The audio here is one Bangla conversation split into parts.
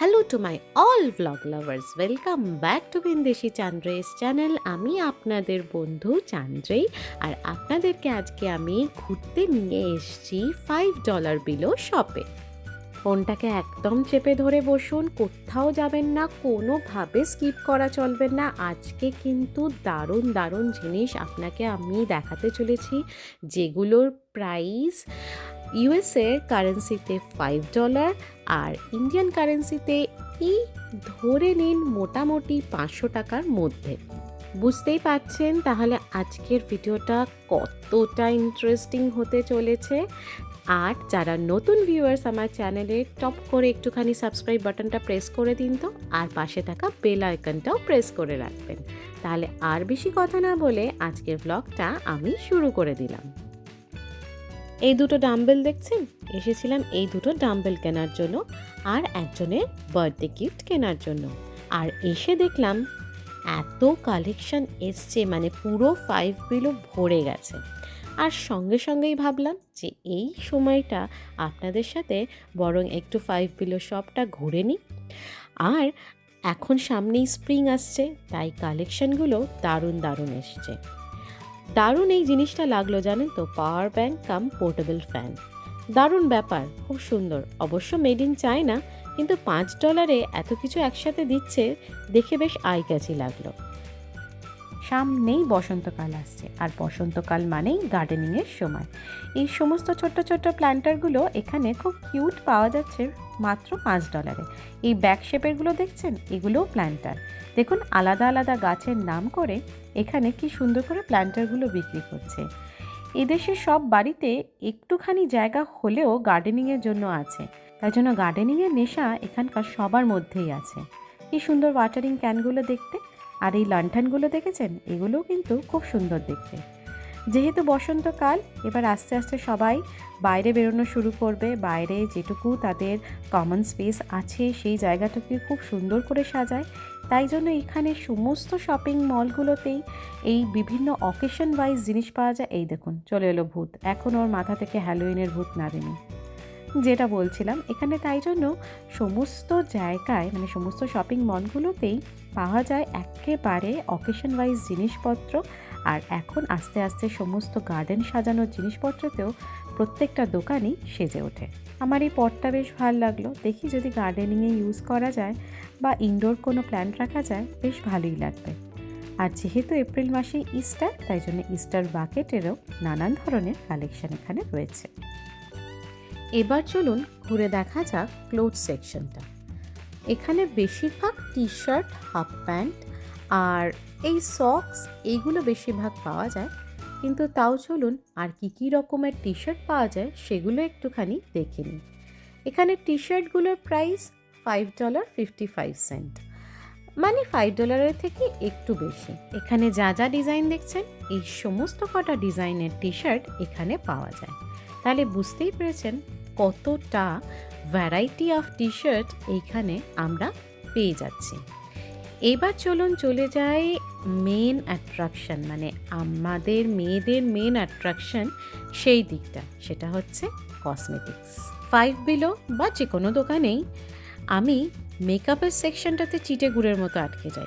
Hello to my all blog lovers welcome back to বিন্দেশি চান্দ্রেস চ্যানেল আমি আপনাদের বন্ধু চান্দ্রেই, আর আপনাদেরকে আজকে আমি ঘুরতে নিয়ে এসেছি ফাইভ ডলার বিলো শপে ফোনটাকে একদম চেপে ধরে বসুন, কোথাও যাবেন না, কোনোভাবে স্কিপ করা চলবে না। আজকে কিন্তু দারুণ দারুণ জিনিস আপনাকে আমি দেখাতে চলেছি, যেগুলোর প্রাইস ইউএসএ কারেন্সিতে ফাইভ ডলার আর ইন্ডিয়ান কারেন্সিতে এই ধরে নিন মোটামুটি পাঁচশো টাকার মধ্যে? বুঝতেই পারছেন তাহলে আজকের ভিডিওটা কতটা ইন্টারেস্টিং হতে চলেছে। আর যারা নতুন ভিউয়ার্স আমার চ্যানেলে টপ করে একটুখানি সাবস্ক্রাইব বাটনটা প্রেস করে দিন তো, আর পাশে থাকা বেল আইকনটাও প্রেস করে রাখবেন। তাহলে আর বেশি কথা না বলে আজকের ব্লগটা আমি শুরু করে দিলাম। এই দুটো ডাম্বেল দেখছেন? এসেছিলাম এই দুটো ডাম্বেল কেনার জন্য আর একজনের বার্থডে গিফট কেনার জন্য। আর এসে দেখলাম এত কালেকশন এসছে মানে পুরো ফাইভ বিলো ভরে গেছে। আর সঙ্গে সঙ্গেই ভাবলাম যে এই সময়টা আপনাদের সাথে বরং একটু ফাইভ বিলো শপটা ঘুরে নিই। আর এখন সামনেই স্প্রিং আসছে, তাই কালেকশনগুলো দারুণ দারুণ এসছে। দারুণ এই জিনিসটা লাগল জানেন তো? Power bank cum portable fan. দারুণ ব্যাপার, খুব সুন্দর। অবশ্য মেড ইন চায়না, কিন্তু পাঁচ ডলারে এত কিছু একসাথে দিচ্ছে, দেখে বেশ আই কাছি লাগল। সামনেই বসন্তকাল আসছে। আর বসন্তকাল মানেই গার্ডেনিংয়ের সময়। এই সমস্ত ছোট্ট ছোট্ট প্ল্যান্টারগুলো এখানে খুব কিউট পাওয়া যাচ্ছে মাত্র পাঁচ ডলারে এই ব্যাক শেপেরগুলো দেখছেন? এগুলোও প্ল্যান্টার দেখুন, আলাদা আলাদা গাছের নাম করে এখানে কি সুন্দর করে প্ল্যান্টারগুলো বিক্রি করছে। এদেশে সব বাড়িতে একটুখানি জায়গা হলেও গার্ডেনিংয়ের জন্য আছে। তাই জন্য গার্ডেনিংয়ের নেশা এখানকার সবার মধ্যেই আছে। কি সুন্দর ওয়াটারিং ক্যানগুলো দেখতে। আর এই লণ্ঠনগুলো দেখেছেন? এগুলোও কিন্তু খুব সুন্দর দেখতে। যেহেতু বসন্তকাল, এবার আস্তে আস্তে সবাই বাইরে বেরোনো শুরু করবে। বাইরে যেটুকু তাদের কমন স্পেস আছে, সেই জায়গাটাকে খুব সুন্দর করে সাজায়। তাই জন্য এখানে সমস্ত শপিং মলগুলোতেই এই বিভিন্ন অকেশন ওয়াইজ জিনিস পাওয়া যায়। এই দেখুন, চলে এলো ভূত। এখন ওর মাথা থেকে হ্যালোইনের ভূত না নামেনি। যেটা বলছিলাম, এখানে তাই জন্য সমস্ত জায়গায় মানে সমস্ত শপিং মলগুলোতেই পাওয়া যায় একেবারে অকেশন ওয়াইজ জিনিসপত্র। আর এখন আস্তে আস্তে সমস্ত গার্ডেন সাজানোর জিনিসপত্রতেও প্রত্যেকটা দোকানই সেজে ওঠে। আমার এই পটটা বেশ ভালো লাগল। দেখি যদি গার্ডেনিংয়ে ইউজ করা যায় বা ইনডোর কোনো প্ল্যান্ট রাখা যায়, বেশ ভালোই লাগবে। আর যেহেতু এপ্রিল মাসে ইস্টার তাই জন্য ইস্টার বাকেটেরও নানান ধরনের কালেকশন এখানে রয়েছে। এবার চলুন ঘুরে দেখা যাক ক্লোথ সেকশনটা এখানে বেশিরভাগ টি শার্ট হাফ প্যান্ট আর এই সক্স এইগুলো বেশিরভাগ পাওয়া যায়। কিন্তু তাও চলুন আর কী কী রকমের টি শার্ট পাওয়া যায় সেগুলো একটুখানি দেখে নিই। এখানে T শার্টগুলোর price five dollar fifty five cent মানে ফাইভ ডলারের থেকে একটু বেশি। এখানে যা যা ডিজাইন দেখছেন, এই সমস্ত কটা ডিজাইনের টি শার্ট এখানে পাওয়া যায়। তাহলে বুঝতেই পেরেছেন কতটা ভ্যারাইটি অফ টি শার্ট এইখানে আমরা পেয়ে যাচ্ছি। এবার চলুন চলে যাই মেন অ্যাট্রাকশন মানে আমাদের মেয়েদের মেন অ্যাট্রাকশন সেই দিকটা। সেটা হচ্ছে কসমেটিক্স ফাইভ বিলো বা যে কোনো দোকানেই আমি মেকআপের সেকশনটাতে চিটে গুড়ের মতো আটকে যায়।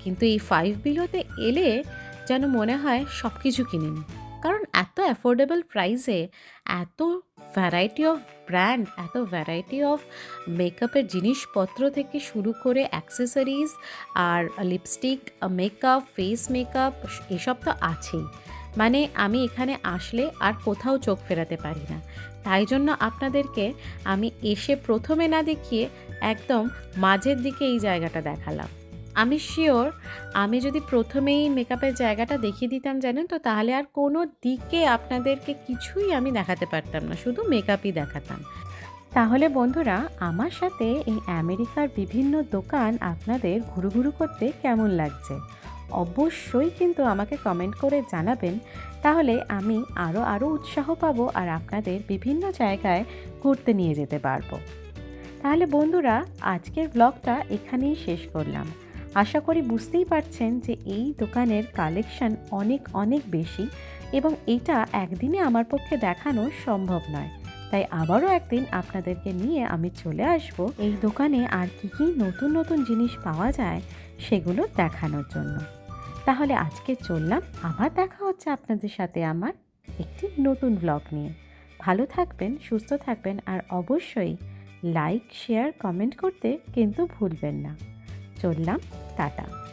কিন্তু এই ফাইভ বিলোতে এলে যেন মনে হয় সব কিছু কিনে নিই কারণ এত অ্যাফোর্ডেবল প্রাইসে এত ভ্যারাইটি অফ ব্র্যান্ড এত ভ্যারাইটি অফ মেকআপের জিনিসপত্র থেকে শুরু করে অ্যাক্সেসরিজ আর লিপস্টিক মেকআপ ফেস মেকআপ এসব তো আছেই। মানে আমি এখানে আসলে আর কোথাও চোখ ফেরাতে পারি না। তাই জন্য আপনাদেরকে আমি এসে প্রথমে না দেখিয়ে একদম মাঝের দিকে এই জায়গাটা দেখালাম। আমি শিওর আমি যদি প্রথমেই মেকআপের জায়গাটা দেখিয়ে দিতাম জানেন তো, তাহলে আর কোনো দিকে আপনাদেরকে কিছুই আমি দেখাতে পারতাম না, শুধু মেকআপই দেখাতাম। তাহলে বন্ধুরা, আমার সাথে এই আমেরিকার বিভিন্ন দোকান আপনাদের ঘুরু ঘুরু করতে কেমন লাগছে? অবশ্যই কিন্তু আমাকে কমেন্ট করে জানাবেন। তাহলে আমি আরও আরও উৎসাহ পাবো আর আপনাদের বিভিন্ন জায়গায় ঘুরতে নিয়ে যেতে পারব। তাহলে বন্ধুরা, আজকের ব্লগটা এখানেই শেষ করলাম। আশা করি বুঝতেই পারছেন যে এই দোকানের কালেকশন অনেক অনেক বেশি এবং এটা একদিনে আমার পক্ষে দেখানো সম্ভব নয়। তাই আবারও একদিন আপনাদেরকে নিয়ে আমি চলে আসব এই দোকানে আর কি কি নতুন নতুন জিনিস পাওয়া যায় সেগুলো দেখানোর জন্য। তাহলে আজকে চললাম। আবার দেখা হচ্ছে আপনাদের সাথে আমার একটি নতুন ব্লগ নিয়ে। ভালো থাকবেন, সুস্থ থাকবেন আর অবশ্যই লাইক শেয়ার কমেন্ট করতে কিন্তু ভুলবেন না। চললাম, টাটা।